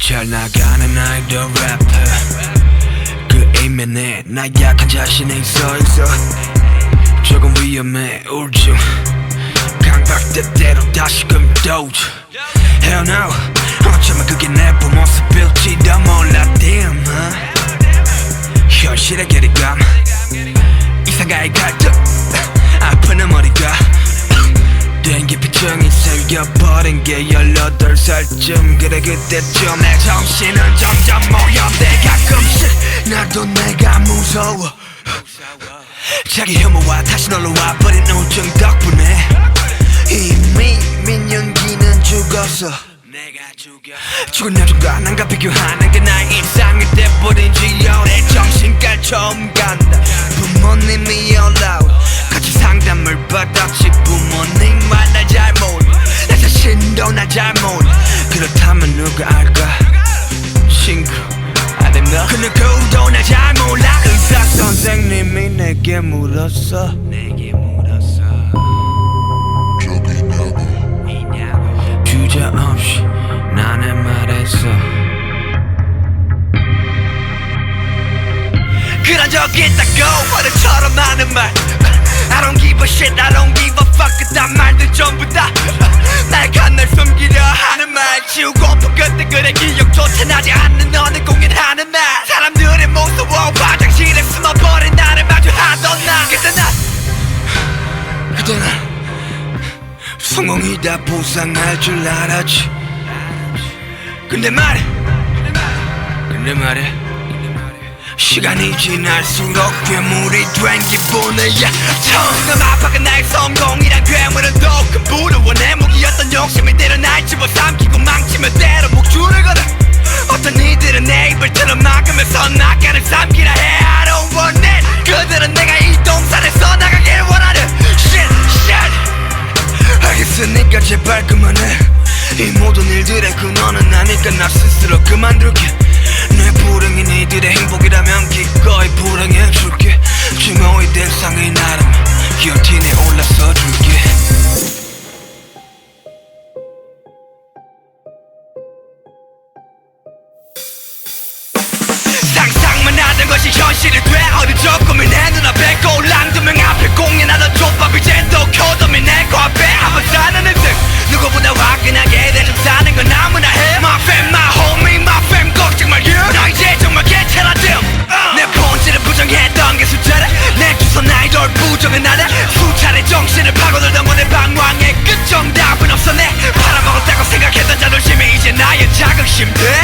잘 나가는 아이돌 래퍼. 그 이면에 나 약한 자신이 있어 있어. 조금 위험해 우울증 강박대대로 다시금 도주 Hell no. 어쩌면 그게 내 부모습일 생겨버린 게 18살쯤. 그래 그때쯤 내 정신은 점점 모여대 가끔씩 나도 내가 무서워. 자기 혐오와 다시 놀러 와버린 우울증 덕분에 이미 민연기는 죽었어. 죽은 여전과 난가 비교하는 게 나의 일상 아님 너그 누구도 나잘 몰라. 의사 선생님이 내게 물었어. 내게 물었어. 저기 있냐고. 주저 없이 나는 말했어. 그런 적 있다고 어른처럼 하는 말. I don't give a shit, I don't give a fuck. 그딴 말들 전부 다날 간날 숨기려 하는 말. 지우고픈 그때 그래 기억조차 나지 않는 너는 공 성공이다 보상할 줄 알았지. 근데 말해. 근데 말해. 시간이 지날수록 괴물이 된 기분이야. 처음 아파가 나의 성공이란 괴물은 더큰 부러워. 내 무기였던 욕심 나니까 나 스스로 그만둘게. 내 불행이 니들의 행복이라면 기꺼이 불행해줄게. 될 상의 나름 기어틴에 올라서 줄게. 상상만 하던 것이 현실이 돼. 어느 조금이 내 눈앞 긍심 돼